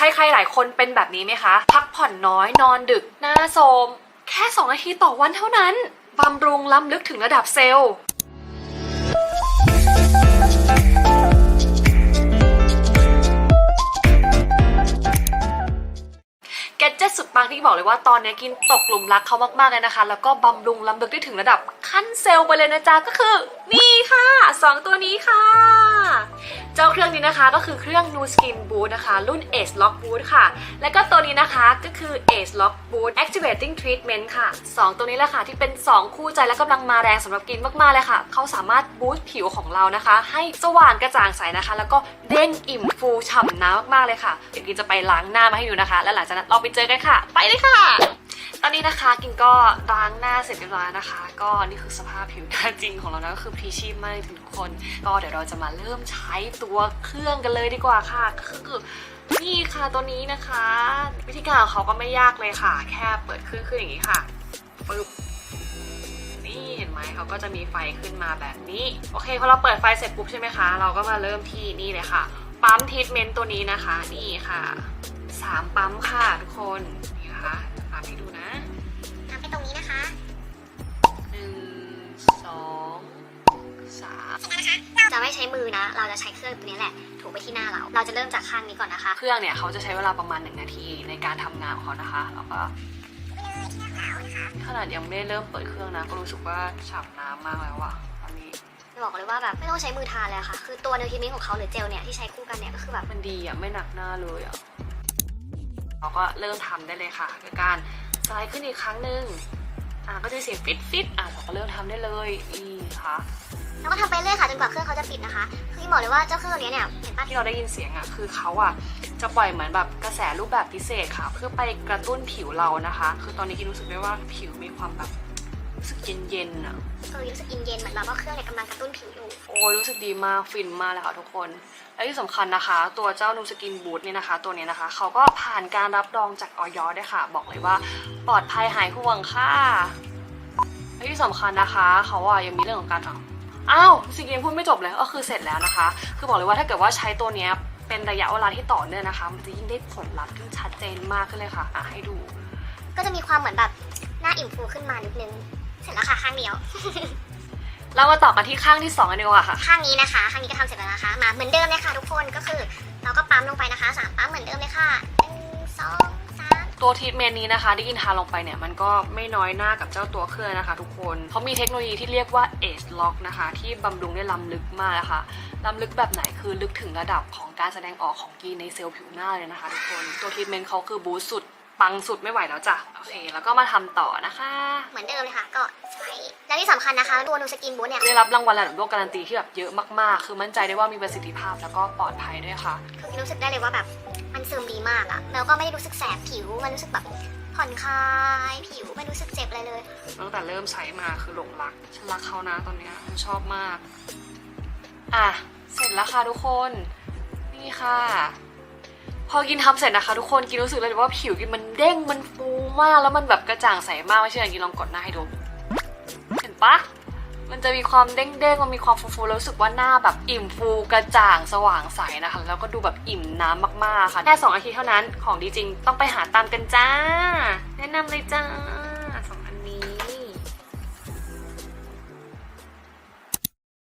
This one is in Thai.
ใครๆหลายคนเป็นแบบนี้ไหมคะ พักผ่อนน้อยนอนดึก หน้าโทมแค่ 2 นาทีต่อวันเท่านั้น บำรุงล้ำลึกถึงระดับเซลล์แกเจสุด ปังที่บอกเลยว่าตอนนี้กินตกหลุมรักเขามากๆเลยนะคะ แล้วก็บำรุงลำลึกได้ถึงระดับขั้นเซลล์ไปเลยนะจ๊ะก็คือ นี่ค่ะ 2 ตัวนี้ค่ะ เจ้าเครื่องนี้นะคะก็คือเครื่อง Nu Skin Boost นะคะ รุ่น Age Lock Boost ค่ะ และก็ตัวนี้นะคะก็คือ Age Lock Boost Activating Treatment ค่ะ 2 ตัวนี้แหละค่ะที่เป็น 2 คู่ใจและกำลังมาแรงสำหรับกินมากๆเลยค่ะเขาสามารถบูสต์ผิวของเรานะคะ ให้สว่างกระจ่างใสนะคะ แล้วก็เด้งอิ่มฟูฉ่ำน้ำมากๆเลยค่ะเดี๋ยวกินจะไปล้างหน้ามาให้ดูนะคะ แล้วหลังจากนั้นเราไปเจอกันค่ะไปเลยค่ะ ตอนนี้นะคะกินก็ล้างหน้าเสร็จเรียบร้อยนะคะ ก็นี่คือสภาพผิวหน้าจริงของเรานะก็คือพรีชีพมากทุกคน ก็เดี๋ยวเราจะมาเริ่มใช้ตัวเครื่องกันเลยดีกว่าค่ะก็คือนี่ค่ะตัวนี้นะคะ วิธีการของเขาก็ไม่ยากเลยค่ะ แค่เปิดเครื่องขึ้นอย่างนี้ค่ะปึ๊บนี่เห็นไหมเขาก็จะมีไฟขึ้นมาแบบนี้ โอเคพอเราเปิดไฟเสร็จปุ๊บใช่ไหมคะ เราก็มาเริ่มที่นี่เลยค่ะ ปั๊มทีทเมนต์ตัวนี้นะคะ นี่ค่ะสามปั๊มค่ะทุกคน นี่นะคะตามให้ดูนะทำไปตรงนี้นะคะหนึ่งสองสามจะไม่ใช้มือนะ เราจะใช้เครื่องตัวนี้แหละ ถูไปที่หน้าเรา เราจะเริ่มจากข้างนี้ก่อนนะคะ เครื่องเนี่ยเขาจะใช้เวลาประมาณหนึ่งนาทีในการทำงานของเขานะคะแล้วก็ขนาดยังไม่ได้เริ่มเปิดเครื่องนะ ก็รู้สึกว่าฉ่ำน้ำมากแล้วอะตอนนี้บอกเลยว่าแบบไม่ต้องใช้มือทาเลยอะค่ะ คือตัวเนวทีมิงของเขาหรือเจลเนี่ยที่ใช้คู่กันเนี่ยก็คือแบบมันดีอะไม่หนักหน้าเลยอะ เราก็เริ่มทำได้เลยค่ะด้วยการสไลด์ขึ้นอีกครั้งหนึ่งอะก็จะมีเสียงฟิตฟิตอะเราก็เริ่มทำได้เลยนี่ค่ะเราก็ทำไปเรื่อยค่ะจนกว่าเครื่องเขาจะปิดนะคะ คือที่บอกเลยว่าเจ้าเครื่องตัวนี้เนี่ยเห็นปะที่เราได้ยินเสียงอะคือเขาอะจะปล่อยเหมือนแบบกระแสรูปแบบพิเศษค่ะ เพื่อไปกระตุ้นผิวเรานะคะ คือตอนนี้กินรู้สึกได้ว่าผิวมีความแบบ รู้สึกเย็นๆอะเออรู้สึกเย็นๆเหมือนแบบว่าเครื่องเนี่ยกำลังกระตุ้นผิวอยู่ โอ้ยรู้สึกดีมากฟินมากเลยค่ะทุกคน และที่สำคัญนะคะ ตัวเจ้านูสกินบูทเนี่ยนะคะ ตัวเนี้ยนะคะ เขาก็ผ่านการรับรองจากออยด้วยค่ะ บอกเลยว่าปลอดภัยหายห่วงค่ะและที่สำคัญนะคะ เขาอะยังมีเรื่องของการทำอ้าวสิ่งยังพูดไม่จบเลยก็คือเสร็จแล้วนะคะ คือบอกเลยว่าถ้าเกิดว่าใช้ตัวเนี้ยเป็นระยะเวลาที่ต่อเนื่องนะคะ มันจะยิ่งได้ผลลัพธ์ที่ชัดเจนมากขึ้นเลยค่ะอะให้ดู ก็จะมีความเหมือนแบบหน้าอิ่มฟูขึ้นมานิดนึงเสร็จแล้วค่ะข้างเดียว เรามาต่อกันที่ข้างที่สองกันดีกว่าค่ะ ข้างนี้นะคะ ข้างนี้ก็ทำเสร็จแล้วนะคะมาเหมือนเดิมเลยค่ะทุกคนก็คือ เราก็ปั๊มลงไปนะคะสามปั๊มเหมือนเดิมเลยค่ะหนึ่งสองสาม ตัวทรีทเมนต์นี้นะคะที่กินทาลงไปเนี่ยมันก็ไม่น้อยหน้ากับเจ้าตัวเครื่องนะคะ ทุกคนเขามีเทคโนโลยีที่เรียกว่า Age Lock นะคะ ที่บำรุงได้ล้ำลึกมากนะคะล้ำลึกแบบไหนคือลึกถึงระดับของการแสดงออกของกีนในเซลล์ผิวหน้าเลยนะคะ ทุกคนตัวทรีทเมนต์เขาคือบูสต์สุด ปังสุดไม่ไหวแล้วจ้ะ โอเค แล้วก็มาทำต่อนะคะ เหมือนเดิมเลยค่ะ ก็ใช้แล้วที่สำคัญนะคะ ตัวนูสกินบูธเนี่ย ได้รับรางวัลระดับโลกการันตีที่แบบเยอะมากๆ คือมั่นใจได้ว่ามีประสิทธิภาพแล้วก็ปลอดภัยด้วยค่ะ คือรู้สึกได้เลยว่าแบบมันซึมดีมากอะแล้วก็ไม่ได้รู้สึกแสบผิว มันรู้สึกแบบผ่อนคลายผิวไม่รู้สึกเจ็บอะไรเลย ตั้งแต่เริ่มใช้มาคือหลงรัก ฉันรักเขานะตอนเนี้ยฉันชอบมาก อะ เสร็จแล้วค่ะทุกคน นี่ค่ะ พอกินทำเสร็จนะคะทุกคนกินรู้สึกเลยว่าผิวกินมันเด้งมันฟูมากแล้วมันแบบกระจ่างใสมากไม่เชื่อกินลองกดหน้าให้ดู เห็นปะมันจะมีความเด้งๆ มันมีความฟูๆแล้วรู้สึกว่าหน้าแบบอิ่มฟูกระจ่างสว่างใสนะคะ แล้วก็ดูแบบอิ่มน้ำมากๆค่ะ แค่สองอาทิตย์เท่านั้นของดีจริงต้องไปหาตามกันจ้า แนะนำเลยจ้า